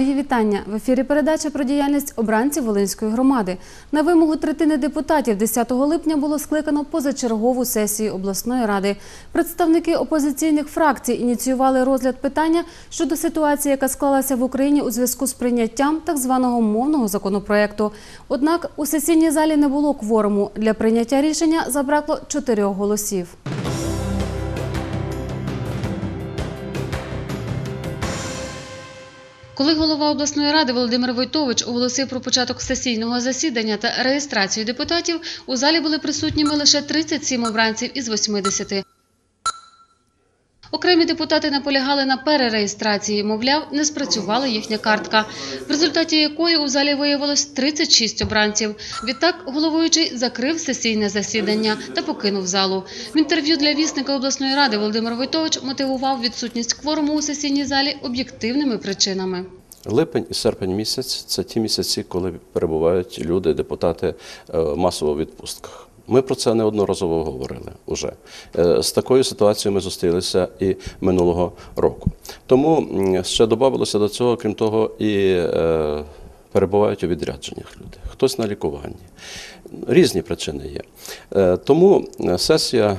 Мої вітання в ефірі. Передача про діяльність обранців Волинської громади. На вимогу третини депутатів 10 липня було скликано позачергову сесію обласної ради. Представники опозиційних фракцій ініціювали розгляд питання щодо ситуації, яка склалася в Україні у зв'язку з прийняттям так званого мовного законопроекту. Однак у сесійній залі не було кворуму. Для прийняття рішення забракло чотирьох голосів. Коли голова обласної ради Володимир Войтович оголосив про початок сесійного засідання та реєстрацію депутатів, у залі були присутніми лише 37 обранців із 80. Окремі депутати наполягали на перереєстрації, мовляв, не спрацювала їхня картка, в результаті якої у залі виявилось 36 обранців. Відтак головуючий закрив сесійне засідання та покинув залу. В інтерв'ю для вісника обласної ради Володимир Войтович мотивував відсутність кворуму у сесійній залі об'єктивними причинами. Липень і серпень місяць це ті місяці, коли перебувають люди, депутати е, масово відпустках. Ми про це неодноразово говорили уже. Е, З такою ситуацією ми зустрілися і минулого року. Тому ще додавалося до цього, крім того, і е, перебувають у відрядженнях люди. Хтось на лікуванні. Різні причини є. Е, Тому сесія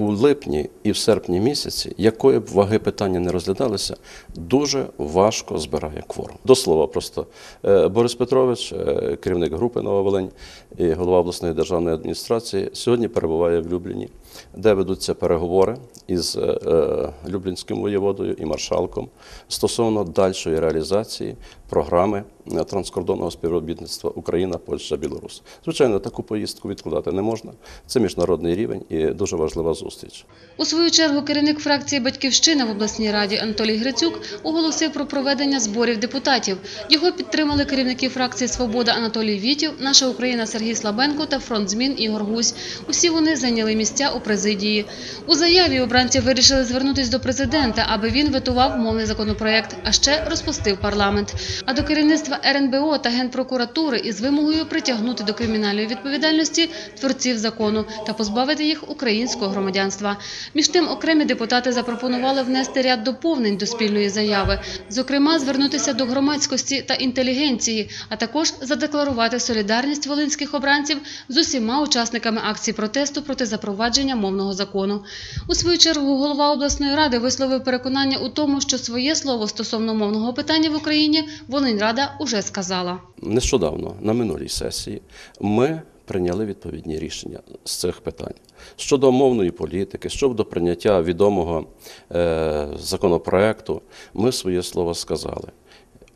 у липні і в серпні місяці, якої б ваги питання не розглядалися, дуже важко збирає кворум. До слова, просто е, Борис Петрович, е, керівник групи Нова Волинь і голова обласної державної адміністрації, сьогодні перебуває в Любліні, де ведуться переговори із е, Люблінським воєводою і маршалком стосовно дальшої реалізації програми е, транскордонного співробітництва Україна, Польща, Білорусь. Звичайно, таку поїздку відкладати не можна. Це міжнародний рівень і дуже важлива зустріч. У свою чергу керівник фракції Батьківщина в обласній раді Анатолій Грицюк оголосив про проведення зборів депутатів. Його підтримали керівники фракції Свобода Анатолій Вітів, Наша Україна Сергій Слабенко та фронт змін Ігор Гусь. Усі вони зайняли місця у президії. У заяві обранці вирішили звернутися до президента, аби він ветував мовний законопроект, а ще розпустив парламент. А до керівництва РНБО та Генпрокуратури із вимогою притягнути до кримінальної відповідальності творців закону та позбавити їх українського громадянства. Між тим, окремі депутати запропонували внести ряд доповнень до спільної заяви, зокрема, звернутися до громадськості та інтелігенції, а також задекларувати солідарність волинських обранців з усіма учасниками акції протесту проти запровадження мовного закону. У свою чергу голова обласної ради висловив переконання у тому, що своє слово стосовно мовного питання в Україні Волиньрада уже сказала. Нещодавно на минулій сесії ми прийняли відповідні рішення з цих питань щодо мовної політики, щодо прийняття відомого е, законопроекту. Ми своє слово сказали.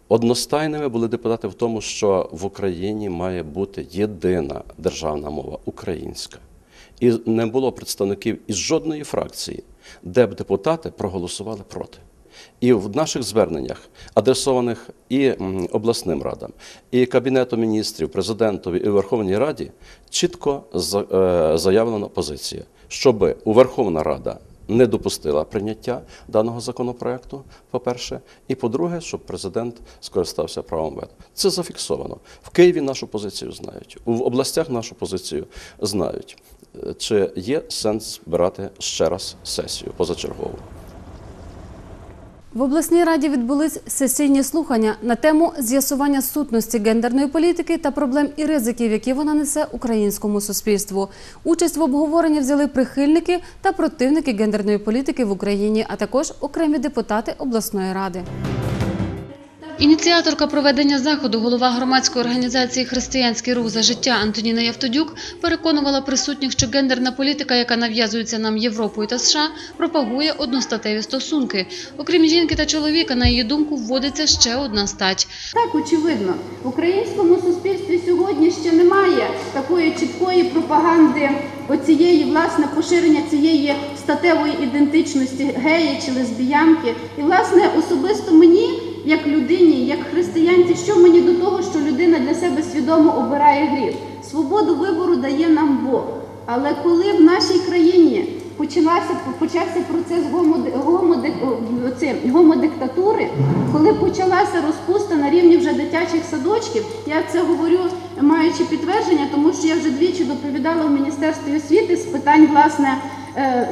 Одностайними були депутати в тому, що в Україні має бути єдина державна мова українська. І не було представників із жодної фракції, де б депутати проголосували проти. І в наших зверненнях, адресованих і обласним радам, і Кабінету міністрів, президентові і Верховній Раді, чітко е, заявлена позиція, щоб у Верховна Рада не допустила прийняття даного законопроекту, по-перше, і по-друге, щоб президент скористався правом вето. Це зафіксовано. В Києві нашу позицію знають, в областях нашу позицію знають. Е, Чи є сенс збирати ще раз сесію позачергову? В обласній раді відбулись сесійні слухання на тему з'ясування сутності гендерної політики та проблем і ризиків, які вона несе українському суспільству. Участь в обговоренні взяли прихильники та противники гендерної політики в Україні, а також окремі депутати обласної ради. Ініціаторка проведення заходу, голова громадської організації Християнський рух за життя Антоніна Явтодюк переконувала присутніх, що гендерна політика, яка нав'язується нам Європою та США, пропагує одностатеві стосунки. Окрім жінки та чоловіка, на її думку, вводиться ще одна стать. Так, очевидно, в українському суспільстві сьогодні ще немає такої чіткої пропаганди оцієї власне поширення цієї статевої ідентичності геї чи лесбіянки. І власне особисто мені, як людині, як християнці, що мені до того, що людина для себе свідомо обирає гріх? Свободу вибору дає нам Бог. Але коли в нашій країні почалася почався процес гомодиктатури, коли почалася розпуста на рівні вже дитячих садочків, я це говорю маючи підтвердження, тому що я вже двічі доповідала в міністерстві освіти з питань власне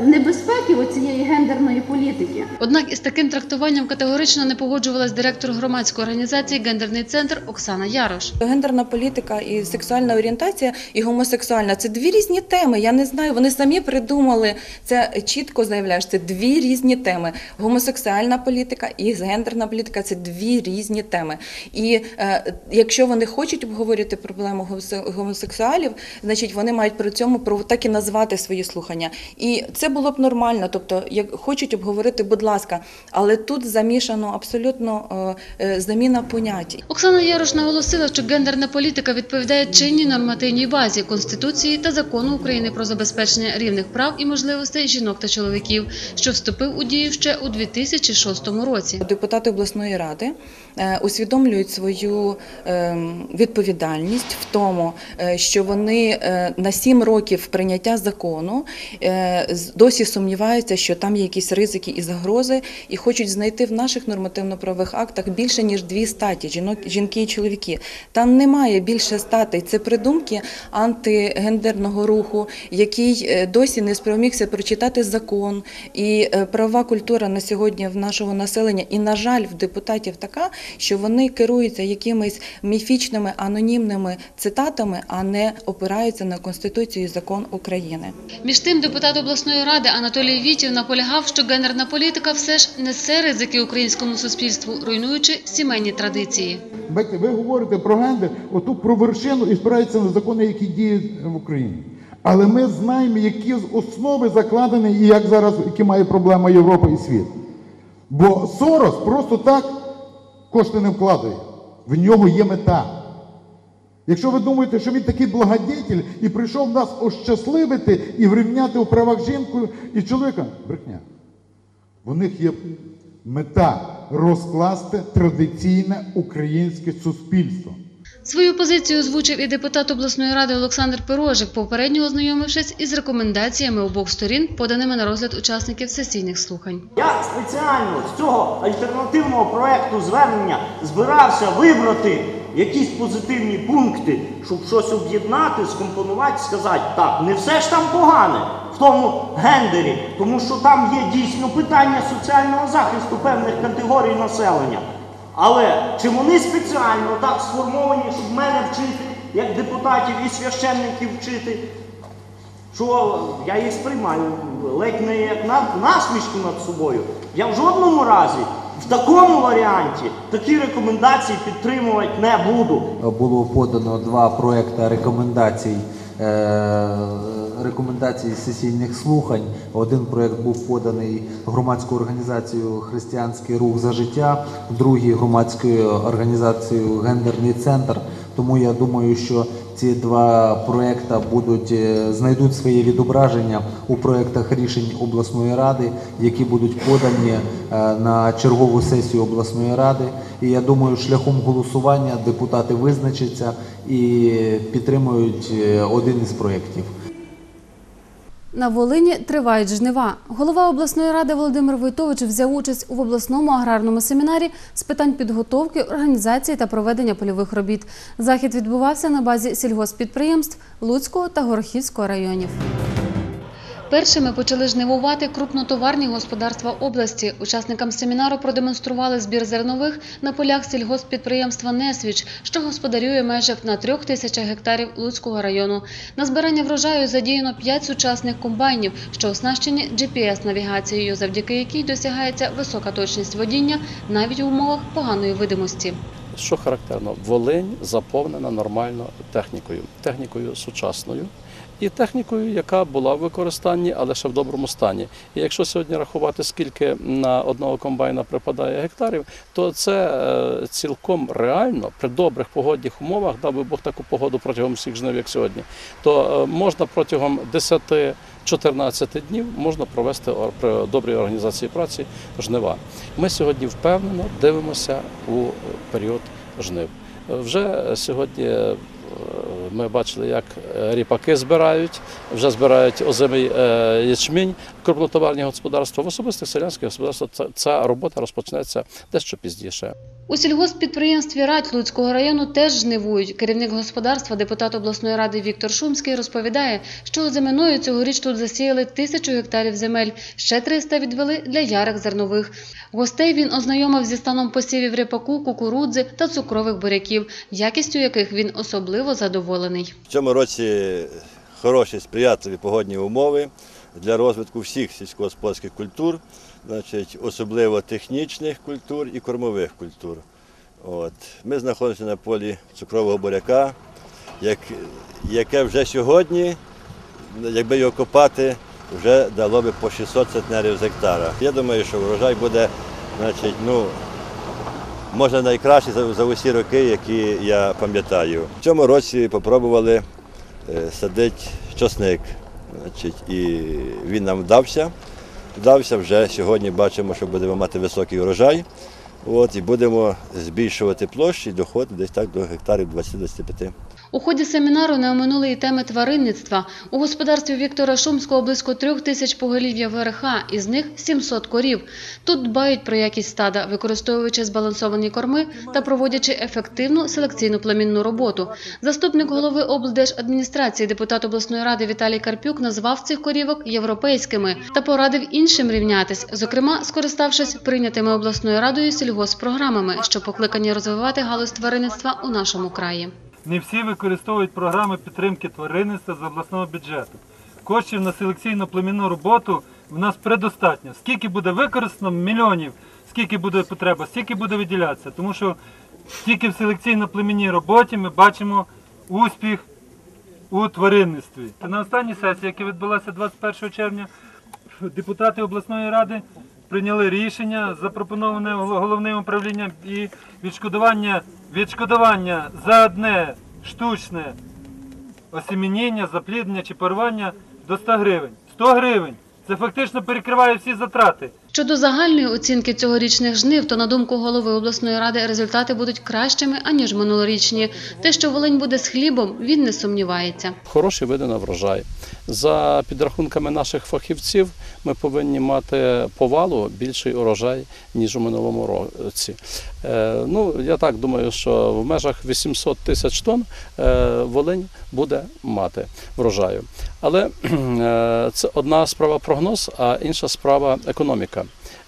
небезпеки оцієї гендерної політики. Однак із таким трактуванням категорично не погоджувалась директор громадської організації Гендерний центр Оксана Ярош. Гендерна політика і сексуальна орієнтація і гомосексуальна це дві різні теми. Я не знаю. Вони самі придумали це чітко заявляєш. Це дві різні теми. Гомосексуальна політика і гендерна політика це дві різні теми. І е, якщо вони хочуть обговорювати проблему гомосексуалів, значить вони мають при цьому про так і назвати свої слухання. І це було б нормально. Тобто, як хочуть обговорити, будь ласка, але тут замішано абсолютно е, е, заміна понять. Оксана Ярош наголосила, що гендерна політика відповідає чинній нормативній базі Конституції та закону України про забезпечення рівних прав і можливостей жінок та чоловіків, що вступив у дію ще у 2006 році. Депутати обласної ради е, усвідомлюють свою відповідальність в тому, що вони на сім років прийняття закону досі сумніваються, що там є якісь ризики і загрози, і хочуть знайти в наших нормативно-правових актах більше ніж дві статі жінки і чоловіки. Там немає більше статей. Це придумки антигендерного руху, який е, досі не спромігся прочитати закон і е, правова культура на сьогодні в нашого населення, і на жаль, в депутатів така, що вони керуються якимись міфічними анонімними цитатами, а не опираються на конституцію і закон України. Між тим, депутат обласної ради Анатолій Вітів наполягав, що гендерна політика все ж несе ризики українському суспільству, руйнуючи сімейні традиції. Бачите, ви говорите про гендер, оту про вершину і спирається на закони, які діють в Україні. Але ми знаємо, які основи закладені і як зараз, які має проблема Європа і світ. Бо Сорос просто так кошти не вкладає. В нього є мета. Якщо ви думаєте, що він такий благодетель і прийшов нас ощасливити і врівняти у правах жінку і чоловіка, брехня. В них є мета розкласти традиційне українське суспільство. Свою позицію озвучив і депутат обласної ради Олександр Пирожик, попередньо ознайомившись із рекомендаціями обох сторін, поданими на розгляд учасників сесійних слухань. Я спеціально з цього альтернативного проекту звернення збирався вибрати якісь позитивні пункти, щоб щось об'єднати, скомпонувати, сказати, так, не все ж там погане в тому гендері, тому що там є дійсно питання соціального захисту певних категорій населення. Але чи вони спеціально так сформовані, щоб мене вчити, як депутатів і священників вчити? що я їх сприймаю ледь не як насмішку над собою. Я в жодному разі в такому варіанті такі рекомендації підтримувати не буду. було подано два проекти рекомендацій. е, Рекомендацій сесійних слухань. Один проект був поданий громадською організацією Християнський рух за життя, другий громадською організацією Гендерний центр. Тому я думаю, що ці два проекти будуть е, знайдуть своє відображення у проектах рішень обласної ради, які будуть подані е, на чергову сесію обласної ради. І я думаю, шляхом голосування депутати визначаться і підтримують е, один із проєктів. На Волині тривають жнива. Голова обласної ради Володимир Войтович взяв участь у обласному аграрному семінарі з питань підготовки, організації та проведення польових робіт. Захід відбувався на базі сільгоспідприємств Луцького та Горохівського районів. Першими почали жнивувати крупнотоварні господарства області. Учасникам семінару продемонстрували збір зернових на полях сільгосппідприємства Несвіч, що господарює майже на трьох тисячах гектарів Луцького району. На збирання врожаю задіяно п'ять сучасних комбайнів, що оснащені GPS-навігацією, завдяки якій досягається висока точність водіння навіть в умовах поганої видимості. Що характерно, Волинь заповнена нормально технікою, технікою сучасною і технікою, яка була в використанні, але ще в доброму стані. І якщо сьогодні рахувати, скільки на одного комбайна припадає гектарів, то це е, цілком реально при добрих погодних умовах, дав би Бог таку погоду протягом всіх жнив, як сьогодні, то е, можна протягом 10-14 днів можна провести при добрій організації праці жнива. Ми сьогодні впевнено дивимося у період жнив. Е, Вже сьогодні ми бачили, як е, ріпаки збирають, вже збирають озимий е, ячмінь, крупнотоварні господарства. В особистих селянських господарствах ця- ця робота розпочнеться дещо пізніше. У сільгосппідприємстві Радь Луцького району теж жнивують. Керівник господарства, депутат обласної ради Віктор Шумський розповідає, що озиминою цьогоріч тут засіяли тисячу гектарів земель, ще 300 відвели для ярих зернових. Гостей він ознайомив зі станом посівів ріпаку, кукурудзи та цукрових буряків, якістю яких він особливо задоволений. В цьому році хороші сприятливі погодні умови для розвитку всіх сільськогосподарських культур, значить, особливо технічних культур і кормових культур. От. Ми знаходимося на полі цукрового буряка, як, яке вже сьогодні, якби його копати, вже дало би по 600 центнерів з гектара. Я думаю, що врожай буде значить, ну, може найкращий за, за усі роки, які я пам'ятаю. В цьому році спробували е, садити часник. Значить, і він нам вдався. Вдався вже сьогодні бачимо, що будемо мати високий урожай. От, і будемо збільшувати площі і доходи десь так до гектарів 20-25. У ході семінару не оминули і теми тваринництва. У господарстві Віктора Шумського близько трьох тисяч поголів'я ВРХ, із них 700 корів. Тут дбають про якість стада, використовуючи збалансовані корми та проводячи ефективну селекційну племінну роботу. Заступник голови облдержадміністрації, депутат обласної ради Віталій Карпюк назвав цих корівок європейськими та порадив іншим рівнятись, зокрема скориставшись прийнятими обласною радою сільгосппрограмами, що покликані розвивати галузь тваринництва у нашому краї. Не всі використовують програми підтримки тваринництва з обласного бюджету. Коштів на селекційну племінну роботу в нас предостатньо. Скільки буде використано мільйонів, скільки буде потреба, стільки буде виділятися. Тому що тільки в селекційно-племінній роботі ми бачимо успіх у тваринництві. На останній сесії, яка відбулася 21 червня, депутати обласної ради прийняли рішення, запропоноване головним управлінням і відшкодування, відшкодування за одне штучне осемінення, запліднення чи порвання до 100 гривень. 100 гривень. Це фактично перекриває всі затрати. Щодо загальної оцінки цьогорічних жнив, то на думку голови обласної ради результати будуть кращими аніж минулорічні. Те, що Волинь буде з хлібом, він не сумнівається. Хороші види на врожай. За підрахунками наших фахівців, ми повинні мати повалу більший урожай, ніж у минулому році. Е, ну, я так думаю, що в межах 800 тисяч тонн е, Волинь буде мати врожаю. Але е, це одна справа прогноз, а інша справа економіка.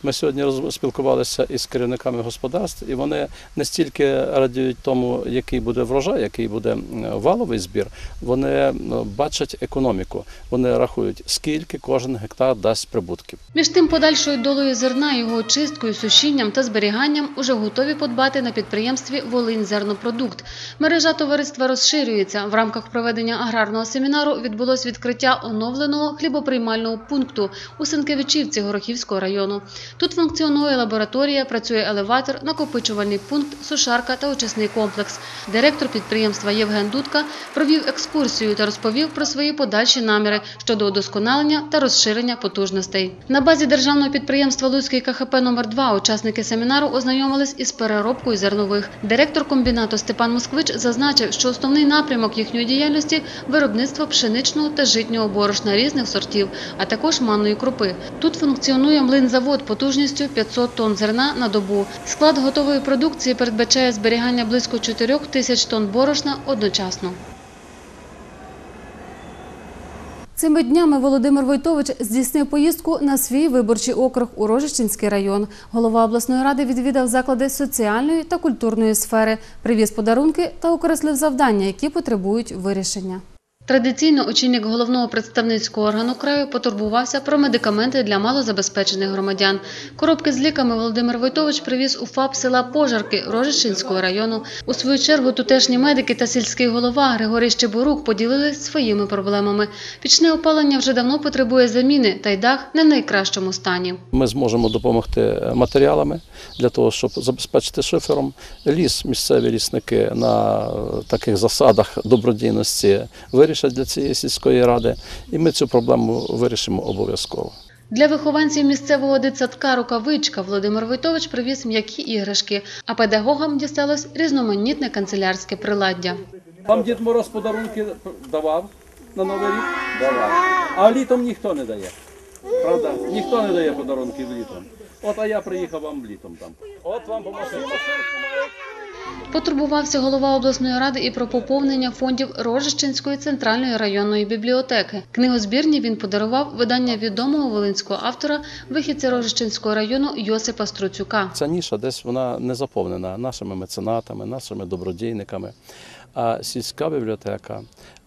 Ми сьогодні спілкувалися із керівниками господарств, і вони не стільки радіють тому, який буде врожай, який буде валовий збір. Вони бачать економіку. Вони рахують, скільки кожен гектар дасть прибутків. Між тим, подальшою долею зерна, його очисткою, сушінням та зберіганням уже готові подбати на підприємстві Волинь зернопродукт. Мережа товариства розширюється. В рамках проведення аграрного семінару відбулось відкриття оновленого хлібоприймального пункту у Сенкевичівці Горохівського району. Тут функціонує лабораторія, працює елеватор, накопичувальний пункт, сушарка та очисний комплекс. Директор підприємства Євген Дудка провів екскурсію та розповів про свої подальші наміри щодо удосконалення та розширення потужностей. На базі державного підприємства Луцький КХП номер 2 учасники семінару ознайомились із переробкою зернових. Директор комбінату Степан Москвич зазначив, що основний напрямок їхньої діяльності виробництво пшеничного та житнього борошна різних сортів, а також манної крупи. Тут функціонує млин-завод потужністю 500 тонн зерна на добу. Склад готової продукції передбачає зберігання близько 4 тисяч тонн борошна одночасно. Цими днями Володимир Войтович здійснив поїздку на свій виборчий округ у Рожищенський район. Голова обласної ради відвідав заклади соціальної та культурної сфери, привіз подарунки та окреслив завдання, які потребують вирішення. Традиційно очільник головного представницького органу краю потурбувався про медикаменти для малозабезпечених громадян. Коробки з ліками Володимир Войтович привіз у ФАП села Пожарки Рожищенського району. У свою чергу тутешні медики та сільський голова Григорій Щеборук поділились своїми проблемами. Пічне опалення вже давно потребує заміни, та й дах не в найкращому стані. Ми зможемо допомогти матеріалами для того, щоб забезпечити шифером. Ліс, місцеві лісники на таких засадах добродійності вирішать для цієї сільської ради, і ми цю проблему вирішимо обов'язково. Для вихованців місцевого дитсадка «Рукавичка» Володимир Войтович привіз м'які іграшки, а педагогам дісталось різноманітне канцелярське приладдя. Вам Дід Мороз подарунки давав на Новий рік? Давав. А літом ніхто не дає. Правда? Ніхто не дає подарунки літом. От а я приїхав вам літом там. От вам по машині. Машинку мають. Потурбувався голова обласної ради і про поповнення фондів Рожищенської центральної районної бібліотеки. Книгозбірні він подарував видання відомого волинського автора, вихідця Рожищенського району Йосипа Струцюка. Ця ніша десь вона не заповнена нашими меценатами, нашими добродійниками. А сільська бібліотека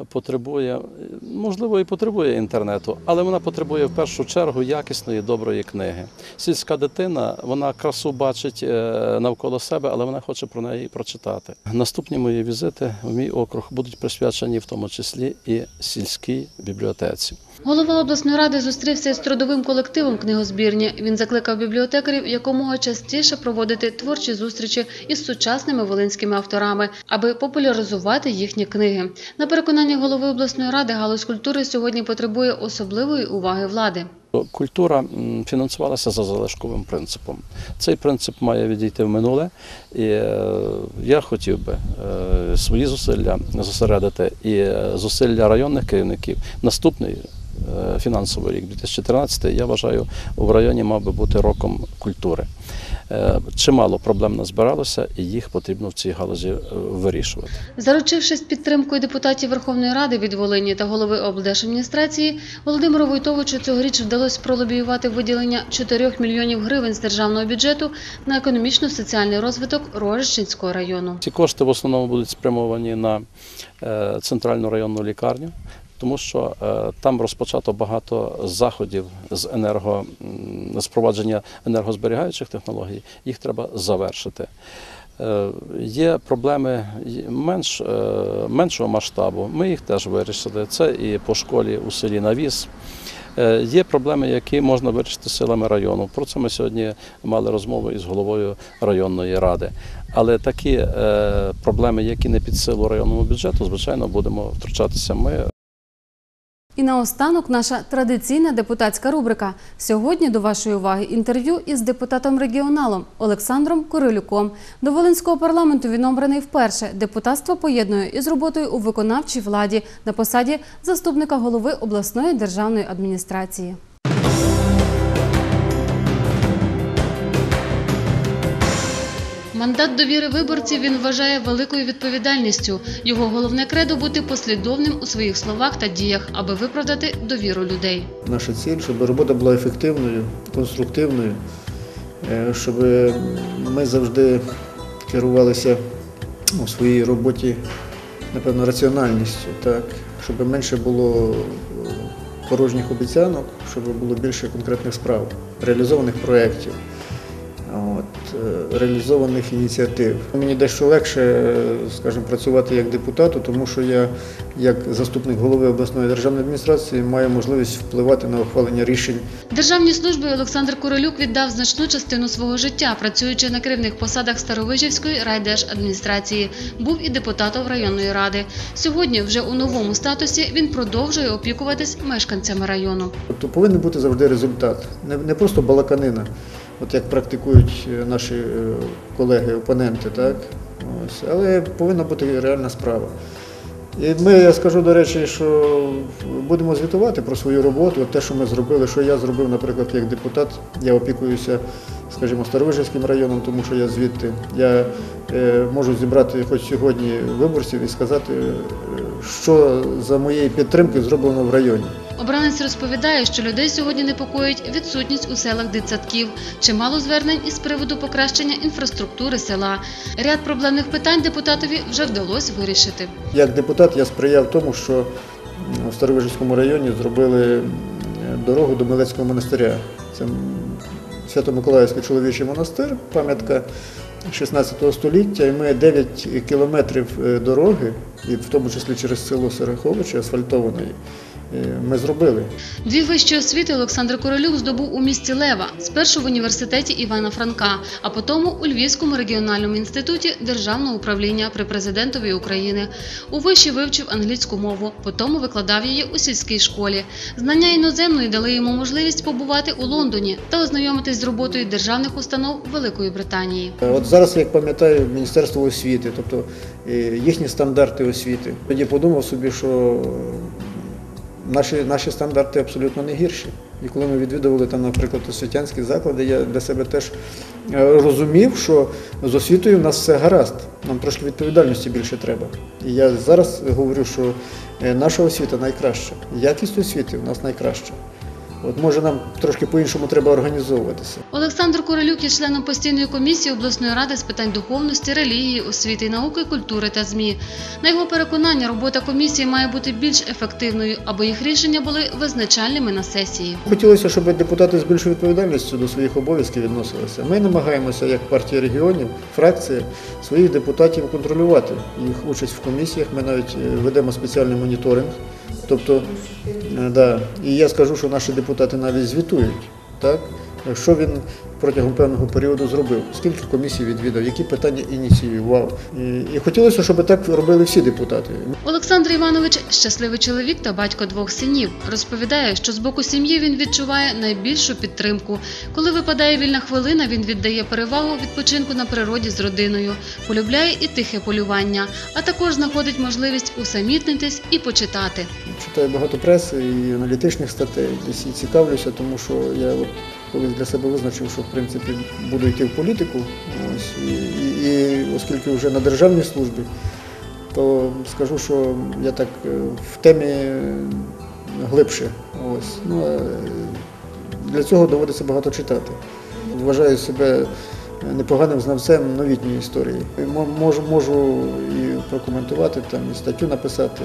потребує, можливо, і потребує інтернету, але вона потребує в першу чергу якісної, доброї книги. Сільська дитина, вона красу бачить е, навколо себе, але вона хоче про неї прочитати. Наступні мої візити в мій округ будуть присвячені в тому числі і сільській бібліотеці. Голова обласної ради зустрівся із трудовим колективом книгозбірні. Він закликав бібліотекарів якомога частіше проводити творчі зустрічі із сучасними волинськими авторами, аби популяризувати їхні книги. На переконання голови обласної ради, галузь культури сьогодні потребує особливої уваги влади. Культура фінансувалася за залишковим принципом. Цей принцип має відійти в минуле, і е, я хотів би е, свої зусилля зосередити і е, зусилля районних керівників. Наступний е, фінансовий рік, 2013, я вважаю, в районі мав би бути роком культури. Е, Чимало проблем назбиралося, і їх потрібно в цій галузі е, вирішувати. Заручившись підтримкою депутатів Верховної Ради від Волині та голови облдержадміністрації, Володимиру Войтовичу цьогоріч вдалося пролобіювати виділення 4 мільйонів гривень з державного бюджету на економічно-соціальний розвиток Рожищенського району. Ці кошти в основному будуть спрямовані на е, центральну районну лікарню, тому що е, там розпочато багато заходів з енерго з впровадження енергозберігаючих технологій. Їх треба завершити. Е, Є проблеми менш, е, меншого масштабу. Ми їх теж вирішили. Це і по школі у селі Навіс. Є проблеми, які можна вирішити силами району. Про це ми сьогодні мали розмову із головою районної ради. Але такі проблеми, які не під силу районному бюджету, звичайно, будемо втручатися ми. І наостанок наша традиційна депутатська рубрика. Сьогодні до вашої уваги інтерв'ю із депутатом-регіоналом Олександром Корилюком. До Волинського парламенту він обраний вперше. Депутатство поєднує із роботою у виконавчій владі на посаді заступника голови обласної державної адміністрації. Мандат довіри виборців він вважає великою відповідальністю. Його головне кредо бути послідовним у своїх словах та діях, аби виправдати довіру людей. Наша ціль, щоб робота була ефективною, конструктивною, е, щоб ми завжди керувалися у своїй роботі, напевно, раціональністю, так? щоб менше було порожніх обіцянок, щоб було більше конкретних справ, реалізованих проєктів. От, е, реалізованих ініціатив. Мені дещо легше, е, скажімо, працювати як депутату, тому що я, як заступник голови обласної державної адміністрації, маю можливість впливати на ухвалення рішень Державній службі Олександр Королюк віддав значну частину свого життя, працюючи на керівних посадах Старовижівської райдержадміністрації. Був і депутатом районної ради. Сьогодні, вже у новому статусі, він продовжує опікуватись мешканцями району. Тобто повинен бути завжди результат, не просто балаканина, от як практикують е, наші е, колеги, опоненти, так? Ось, але повинна бути реальна справа. І ми, я скажу, до речі, що будемо звітувати про свою роботу, те, що ми зробили, що я зробив, наприклад, як депутат. Я опікуюся, скажімо, Старовижівським районом, тому що я звідти. Я е, можу зібрати хоч сьогодні виборців і сказати, е, що за моєї підтримки зроблено в районі. Обранець розповідає, що людей сьогодні непокоїть відсутність у селах дитсадків, чимало звернень із приводу покращення інфраструктури села. Ряд проблемних питань депутатові вже вдалося вирішити. Як депутат я сприяв тому, що в Старовижівському районі зробили дорогу до Милецького монастиря. Це Свято-Миколаївський чоловічий монастир, пам'ятка 16 століття. І ми 9 кілометрів е, дороги, і в тому числі через село Сереховичі, асфальтованої, е, ми зробили. Дві вищі освіти Олександр Королюк здобув у місті Лева, спершу в університеті Івана Франка, а потім у Львівському регіональному інституті державного управління при президентові України. У виші вивчив англійську мову, потім викладав її у сільській школі. Знання іноземної дали йому можливість побувати у Лондоні та ознайомитись з роботою державних установ Великої Британії. Е, От зараз, як пам'ятаю, Міністерство освіти, тобто е, їхні стандарти освіти. Тоді подумав собі, що наші, наші стандарти абсолютно не гірші. І коли ми відвідували там, наприклад, освітянські заклади, я для себе теж е, розумів, що з освітою в нас все гаразд. Нам трошки відповідальності більше треба. І я зараз говорю, що е, наша освіта найкраща, якість освіти в нас найкраща. От може нам трошки по-іншому треба організовуватися. Олександр Королюк є членом постійної комісії обласної ради з питань духовності, релігії, освіти, науки, культури та ЗМІ. На його переконання, робота комісії має бути більш ефективною, аби їх рішення були визначальними на сесії. Хотілося, щоб депутати з більшою відповідальністю до своїх обов'язків відносилися. Ми намагаємося, як партія регіонів, фракція, своїх депутатів контролювати їх участь в комісіях. Ми навіть е, ведемо спеціальний моніторинг. Тобто, е, да, і я скажу, що наші депутати навіть звітують, так? Що він протягом певного періоду зробив, скільки комісій відвідав, які питання ініціював. І, і хотілося, щоб так робили всі депутати. Олександр Іванович щасливий чоловік та батько двох синів. Розповідає, що з боку сім'ї він відчуває найбільшу підтримку. Коли випадає вільна хвилина, він віддає перевагу відпочинку на природі з родиною, полюбляє і тихе полювання, а також знаходить можливість усамітнитись і почитати. Читаю багато преси і аналітичних статей, десь і цікавлюся, тому що я от колись для себе визначив, що в принципі буду йти в політику. Ось, і, і, і оскільки вже на державній службі, то скажу, що я так е, в темі глибше. Ось. Ну, для цього доводиться багато читати. Вважаю себе непоганим знавцем новітньої історії. Можу, можу і прокоментувати, там, і статтю написати.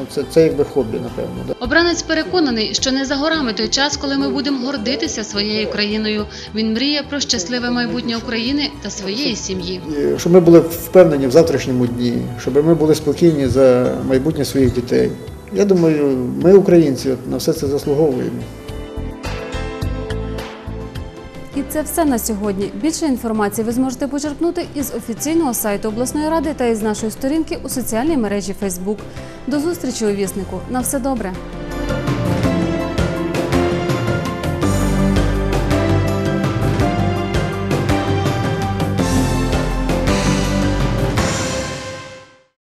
Ну, це, це якби хобі, напевно. Да. Обранець переконаний, що не за горами той час, коли ми будемо гордитися своєю країною. Він мріє про щасливе майбутнє України та своєї сім'ї. Щоб ми були впевнені в завтрашньому дні, щоб ми були спокійні за майбутнє своїх дітей. Я думаю, ми, українці, на все це заслуговуємо. Це все на сьогодні. Більше інформації ви зможете почерпнути із офіційного сайту обласної ради та із нашої сторінки у соціальній мережі Facebook. До зустрічі у віснику. На все добре.